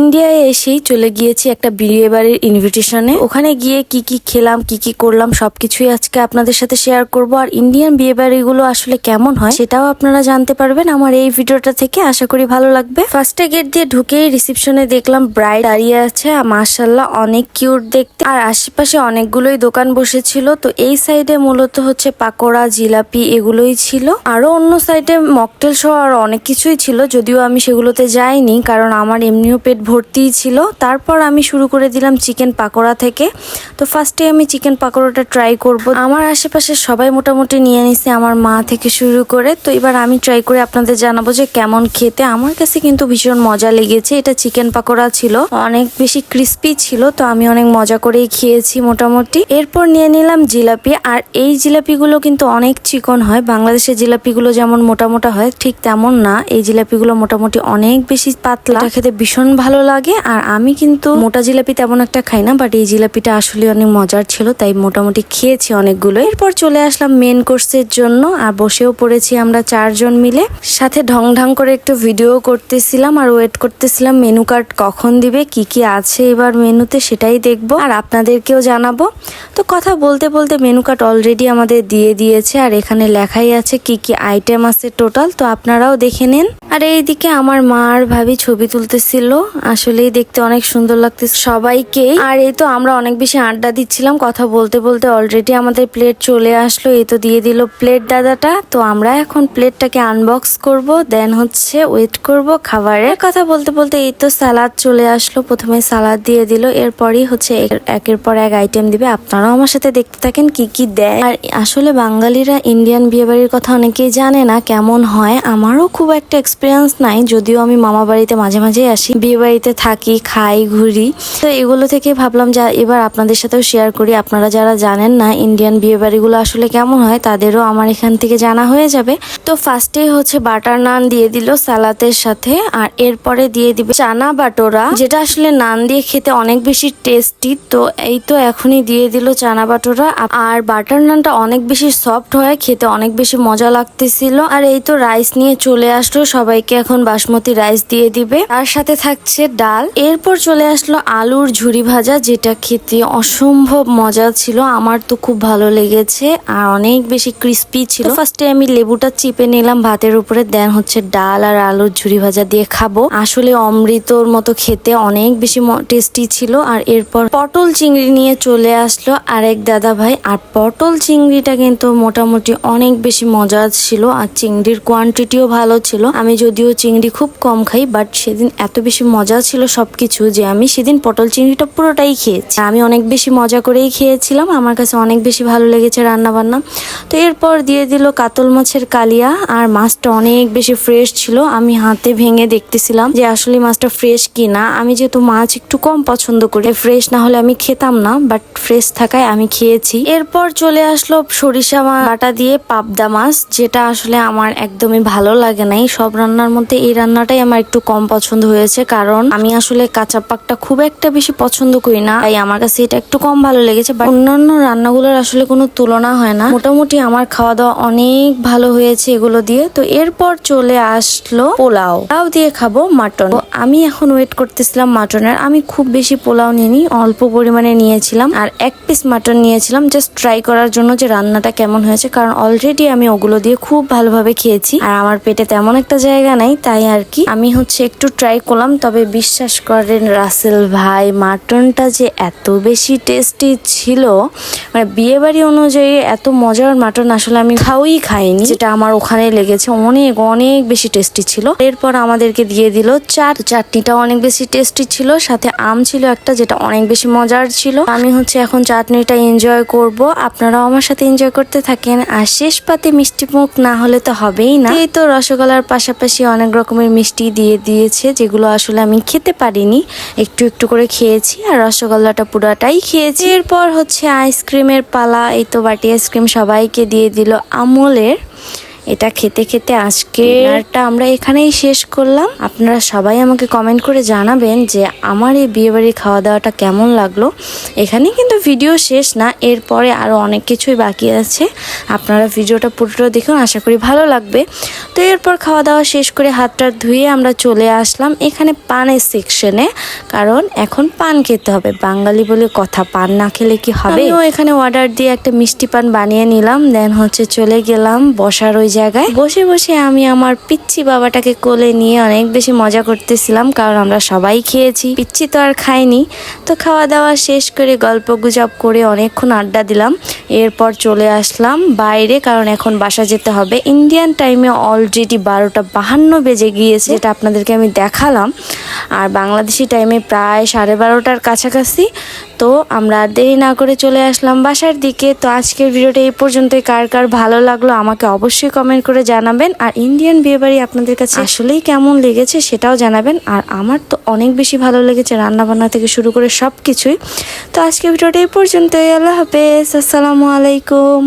ইন্ডিয়ায় এসেই চলে গিয়েছি একটা বিয়ে বাড়ির ইনভিটেশনে ওখানে গিয়ে কি কি খেলাম, কি কি করলাম, সবকিছুই আজকে আপনাদের সাথে শেয়ার করব। আর ইন্ডিয়ান বিয়ে বাড়িগুলো আসলে কেমন হয়, সেটাও আপনারা জানতে পারবেন আমার এই ভিডিওটা থেকে। আশা করি ভালো লাগবে। ফার্স্টে গেট দিয়ে ঢুকেই রিসেপশনে দেখলাম ব্রাইড দাঁড়িয়ে আছে। মার্শাল্লাহ অনেক কিউট দেখতে। আর আশেপাশে অনেকগুলোই দোকান বসেছিল। তো এই সাইডে মূলত হচ্ছে পাকোড়া, জিলাপি এগুলোই ছিল। আরও অন্য সাইডে মকটেল সহ আর অনেক কিছুই ছিল। যদিও আমি সেগুলোতে যাইনি, কারণ আমার এমনিও পেট ভর্তিই ছিল। তারপর আমি শুরু করে দিলাম চিকেন পাকোড়া থেকে। তো ফার্স্টে আমি চিকেন পাকোড়াটা ট্রাই করব। আমার আশেপাশে সবাই মোটামুটি নিয়ে নিছে আমার মা থেকে শুরু করে। তো এবার আমি ট্রাই করে আপনাদের জানাব যে কেমন খেতে। আমার কাছে কিন্তু ভীষণ মজা লেগেছে। এটা চিকেন পাকোড়া ছিল। অনেক বেশি ক্রিস্পি ছিল, তো আমি অনেক মজা করেই খেয়েছি মোটামুটি। এরপর নিয়ে নিলাম জিলাপি। আর এই জিলাপিগুলো কিন্তু অনেক চিকন হয়। বাংলাদেশের জিলাপিগুলো যেমন মোটা মোটা হয়, ঠিক তেমন না। এই জিলাপিগুলো মোটামুটি অনেক বেশি পাতলা। খেতে ভীষণ ভালো লাগে, আর আমি কিন্তু মোটা জিলাপি তেমন একটা খাই না বাট এই জিলাপিটা আসলে অনেক মজার ছিল, তাই মোটামুটি খেয়েছি অনেকগুলো। এরপর চলে আসলাম মেন কোর্সের জন্য, আর বসেও পড়েছি আমরা চারজন মিলে। সাথে ঢং ঢং করে একটু ভিডিও করতেছিলাম, আর ওয়েট করতেছিলাম মেনু কার্ড কখন দিবে, কি কি আছে এবার মেনুতে সেটাই দেখব, আর আপনাদেরকেও জানাব। তো কথা বলতে বলতে মেনু কার্ড অলরেডি আমাদের দিয়ে দিয়েছে, আর এখানে লেখাই আছে কি কি আইটেম আছে টোটাল তো আপনারাও দেখে নিন। আর এইদিকে আমার মা আর ভাবি ছবি তুলতেছিল আসলেই দেখতে অনেক সুন্দর লাগতেছে সবাইকে। আর এই তো আমরা অনেক বেশি আড্ডা দিচ্ছিলাম, কথা বলতে বলতে অলরেডি আমাদের প্লেট চলে আসলো, এই তো দিয়ে দিল প্লেট দাদাটা। তো আমরা এখন প্লেটটাকে আনবক্স করব দেন হচ্ছে ওয়েট করব খাবারের। কথা বলতে বলতে এই তো সালাদ চলে আসলো, প্রথমে সালাদ দিয়ে দিল, এরপরই হচ্ছে একের পর এক আইটেম দিবে। আপনারাও আমার সাথে দেখতে থাকেন, কি কি দেয়। আর আসলে বাঙালিরা ইন্ডিয়ান বিয়ে বাড়ির কথা অনেকেই জানে না কেমন হয়, আমারও খুব একটা এক্সপিরিয়েন্স নাই, যদিও আমি মামা বাড়িতে মাঝে মাঝে আসি। বিয়ে বাড়িতে থাকি, খাই, ঘুরি। তো এগুলো থেকে ভাবলাম যা এবার আপনাদের সাথেও শেয়ার করি। আপনারা যারা জানেন না ইন্ডিয়ান বিয়ে বাড়িগুলো আসলে কেমন হয়, তাদেরও আমার এখান থেকে জানা হয়ে যাবে। তো ফার্স্টেই হচ্ছে বাটার নান দিয়ে দিল সালাতের সাথে, আর এরপরে দিয়ে দিবে চানা বাটোরা, যেটা আসলে নান দিয়ে খেতে অনেক বেশি টেস্টি তো এই তো এখনই দিয়ে দিল চানা বাটোরা। আর বাটার নানটা অনেক বেশি সফট হয়, খেতে অনেক বেশি মজা লাগতেছিল। আর এই তো রাইস নিয়ে চলে আসলো, সবাইকে এখন বাসমতি রাইস দিয়ে দিবে। তার সাথে থাকছে ডাল। এরপর চলে আসলো আলুর ঝুরি ভাজা, যেটা খেতে অসম্ভব মজা ছিল। আমার তো খুব ভালো লেগেছে আর অনেক বেশি ক্রিস্পি ছিল। ফার্স্টে আমি লেবুটা চিপে নিলাম, ভাতের উপরে। দেন হচ্ছে ডাল আর আলুর ঝুরি ভাজা দিয়ে খাব। আসলে অমৃতর মতো খেতে অনেক বেশি টেস্টি ছিল। আর এরপর পটল চিংড়ি নিয়ে চলে আসলো আরেক দাদা ভাই আর পটল চিংড়িটা কিন্তু মোটামুটি অনেক বেশি মজা ছিল আর চিংড়ির কোয়ান্টিটিও ভালো ছিল। আমি যদিও চিংড়ি খুব কম খাই বাট সেদিন এত বেশি মজা ছিল সব কিছু যে আমি সেদিন পটল চিংড়িটা পুরোটাই খেয়েছি। আমি অনেক বেশি মজা করেই খেয়েছিলাম, আমার কাছে অনেক বেশি ভালো লেগেছে রান্না বান্না তো এরপর দিয়ে দিল কাতল মাছের কালিয়া, আর মাছটা অনেক বেশি ফ্রেশ ছিল। আমি হাতে ভেঙে দেখতেছিলাম যে আসলে মাছটা ফ্রেশ কিনা। আমি যেহেতু মাছ একটু কম পছন্দ করি ফ্রেশ না হলে আমি খেতাম না বাট ফ্রেশ থাকায় আমি খেয়েছি। এরপর চলে আসলো সরিষা বাটা দিয়ে পাবদা মাছ, যেটা আসলে আমার একদমই ভালো লাগে নাই। সব রান্নার মধ্যে এই রান্নাটাই আমার একটু কম পছন্দ হয়েছে, কারণ আমি আসলে কাঁচা পাকটা খুব একটা বেশি পছন্দ করি না। তাই আমার কাছে এটা একটু কম ভালো লেগেছে বাট অন্যান্য রান্নাগুলোর আসলে কোনো তুলনা হয় না। মোটামুটি আমার খাওয়া দাওয়া অনেক ভালো হয়েছে এগুলো দিয়ে। তো এরপর চলে আসলো পোলাও। পোলাও দিয়ে খাব মাটন। আমি এখন ওয়েট করতেছিলাম মাটনের। আমি খুব বেশি পোলাও নিইনি, অল্প পরিমাণে নিয়েছিলাম। আর এক পিস মাটন নিয়েছিলাম জাস্ট ট্রাই করার জন্য যে রান্নাটা কেমন হয়েছে, কারণ অলরেডি আমি ওগুলো দিয়ে খুব ভালোভাবে খেয়েছি। আর আমার পেটে তেমন একটা জায়গা নাই, তাই আর কি। আমি হচ্ছে একটু ট্রাই করলাম, তবে বিশ্বাস করেন রাসেল ভাই, মাটনটা যে এত বেশি টেস্টি ছিল মানে বিয়েবাড়ি অনুযায়ী এত মজার মাটন আসলে আমি খাওয়াই খাইনি। যেটা আমার ওখানে লেগেছে, অনেক অনেক বেশি টেস্টি ছিল। এরপর আমাদেরকে দিয়ে দিল চাট চাটনিটা অনেক বেশি টেস্টি ছিল, সাথে আম ছিল একটা যেটা অনেক বেশি মজার ছিল। আমি হচ্ছে এখন চাটনিটা এনজয় করব। আপনারাও আমার সাথে এনজয় করতে থাকেন। আর শেষ পাতে মিষ্টি মুখ না হলে তো হবেই না। এই তো রসগোল্লার পাশাপাশি অনেক রকমের মিষ্টি দিয়ে দিয়েছে, যেগুলো আসলে আমি খেতে পারিনি। একটু একটু করে খেয়েছি আর রসগোল্লাটা পুরোটাই খেয়েছি। এরপর হচ্ছে আইসক্রিমের পালা, এই তো বাটি আইসক্রিম সবাইকে দিয়ে দিল আমলের। এটা খেতে খেতে আজকে ডিনারটা আমরা এখানেই শেষ করলাম। আপনারা সবাই আমাকে কমেন্ট করে জানাবেন যে আমার এই বিয়েবাড়ির খাওয়া দাওয়াটা কেমন লাগল। এখানে কিন্তু ভিডিও শেষ না, এরপরে আরও অনেক কিছুই বাকি আছে। আপনারা ভিডিওটা পুরোটা দেখুন, আশা করি ভালো লাগবে। তো এরপর খাওয়া দাওয়া শেষ করে হাত টাত ধুয়ে আমরা চলে আসলাম এখানে পানের সেকশনে কারণ এখন পান খেতে হবে। বাঙালি বলে কথা, পান না খেলে কি হবে? এখানে অর্ডার দিয়ে একটা মিষ্টি পান বানিয়ে নিলাম দেন হচ্ছে চলে গেলাম, বসার ওই জায়গায়। বসে বসে আমি আমার পিচ্ছি বাবাটাকে কোলে নিয়ে অনেক বেশি মজা করতেছিলাম, কারণ আমরা সবাই খেয়েছি। পিচ্ছি তো আর খাইনি তো খাওয়া দাওয়া শেষ করে গল্প গুজব করে অনেকক্ষণ আড্ডা দিলাম। এরপর চলে আসলাম বাইরে, কারণ এখন বাসা যেতে হবে। ইন্ডিয়ান টাইমে অলরেডি বারোটা বাহান্ন বেজে গিয়েছে, যেটা আপনাদেরকে আমি দেখালাম। আর বাংলাদেশি টাইমে প্রায় সাড়ে বারোটার কাছাকাছি। তো আমরা দেরি না করে চলে আসলাম বাসার দিকে। তো আজকের ভিডিওটা এই পর্যন্তই। কার কার ভালো লাগল আমাকে অবশ্যই কমেন্ট করে জানাবেন। আর ইন্ডিয়ান বিয়েবাড়ি আপনাদের কাছে আসলেই কেমন লেগেছে সেটাও জানাবেন। আর আমার তো অনেক বেশি ভালো লেগেছে রান্নাবান্না থেকে শুরু করে সব কিছুই তো আজকের ভিডিওটা এই পর্যন্তই। আল্লাহ হাফেজ। আসসালামু আলাইকুম।